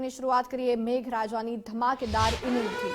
ની શરૂઆત કરીએ મેઘરાજાની ધમાકેદાર ઇનિંગથી.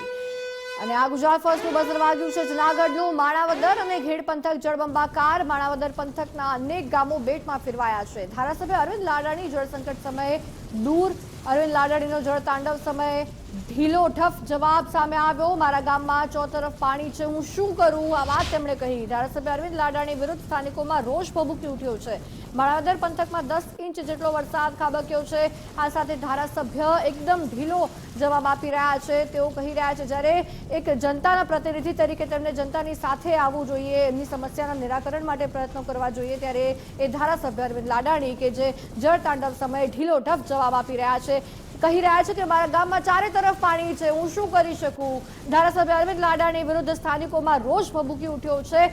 અને આ ગુજરાત ફર્સ્ટનું બઝર વાગ્યું છે જુનાગઢનું. માણાવદર અને ઘેડ પંથક જળબંબાકાર. માણાવદર પંથકના અનેક ગામો બેટમાં ફેરવાયા છે. ધારાસભ્ય અરવિંદ લાડાણી જળસંકટ સમયે દૂર અરવિંદ લાડાણીનો જળતાંડવ સમયે ઢીલો ઠફ જવાબ સામે આવ્યો. મારા ગામમાં ચોતરફ પાણી છે, હું શું કરું? આ વાત તેમણે કહી. ધારાસભ્ય અરવિંદ લાડાણી વિરુદ્ધ સ્થાનિકોમાં રોષ ભભૂકી ઉઠ્યો છે. માણાવદર પંથકમાં દસ ઇંચ જેટલો વરસાદ ખાબક્યો છે. આ સાથે ધારાસભ્ય એકદમ ઢીલો જવાબ આપી રહ્યા છે. તેઓ કહી રહ્યા છે, જ્યારે એક જનતાના પ્રતિનિધિ તરીકે તેમને જનતાની સાથે આવવું જોઈએ, એમની સમસ્યાના નિરાકરણ માટે પ્રયત્નો કરવા જોઈએ, ત્યારે એ ધારાસભ્ય અરવિંદ લાડાણી કે જે જળ તાંડવ સમયે ઢીલો ઢફ જવાબ આપી રહ્યા છે. કહી રહ્યા છે કે મારા ગામમાં ચારે તરફ પાણી છે. હું શું કરી શકું? ધારાસભ્ય અરવિંદ લાડાણી વિરુદ્ધ સ્થાનિકોમાં રોષ ભભૂકી ઉઠ્યો છે.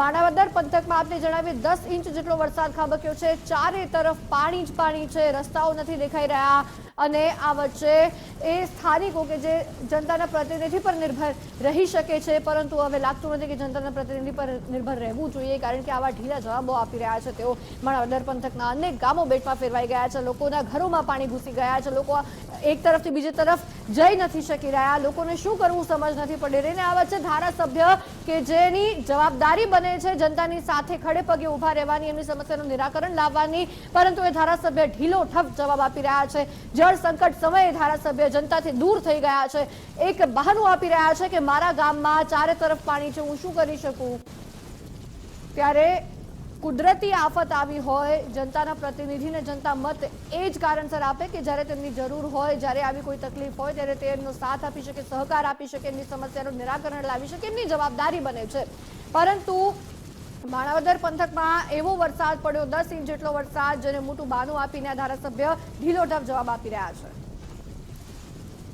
માણાવદર પંથકમાં આપને જણાવીએ દસ ઇંચ જેટલો વરસાદ ખાબક્યો છે. ચારે તરફ પાણી જ પાણી છે. રસ્તાઓ નથી દેખાઈ રહ્યા. અને આ વચ્ચે એ સ્થાનિકો કે જે જનતાના પ્રતિનિધિ પર નિર્ભર રહી શકે છે. પરંતુ હવે લાગતું નથી કે જનતાના પ્રતિનિધિ પર નિર્ભર રહેવું જોઈએ, કારણ કે આવા ઢીલા જવાબો આપી રહ્યા છે. તેઓ માણાવદર પંથકના અનેક ગામો બેટમાં ફેરવાઈ ગયા છે. લોકોના ઘરોમાં પાણી ઘૂસી ગયા છે. લોકો એક તરફથી બીજી તરફ જઈ નથી શકી રહ્યા. લોકોને શું કરવું સમજ નથી પડી. રહી ને આ વચ્ચે ધારાસભ્ય કે જેની જવાબદારી બને છે જનતાની સાથે ખડે પગે ઊભા રહેવાની, એમની સમસ્યાનું નિરાકરણ લાવવાની. પરંતુ એ ધારાસભ્ય ઢીલો, ઠપ જવાબ આપી રહ્યા છે. જળ સંકટ સમયે ધારાસભ્ય જનતાથી દૂર થઈ ગયા છે. એક બહાનું આપી રહ્યા છે કે મારા ગામમાં ચારે તરફ પાણી છે, હું શું કરી શકું? ત્યારે કુદરતી આફત આવી હોય, જનતાના પ્રતિનિધિને જનતા મત એ જ કારણસર આપે કે જ્યારે તેમની જરૂર હોય, જ્યારે આવી કોઈ તકલીફ હોય, ત્યારે તે એમનો સાથ આપી શકે, સહકાર આપી શકે, એમની સમસ્યાનું નિરાકરણ લાવી શકે, એમની જવાબદારી બને છે. પરંતુ માણાવદર પંથકમાં એવો વરસાદ પડ્યો, દસ ઇંચ જેટલો વરસાદ જેને મોટું બાનું આપીને આ ધારાસભ્ય ઢીલોઢપ જવાબ આપી રહ્યા છે.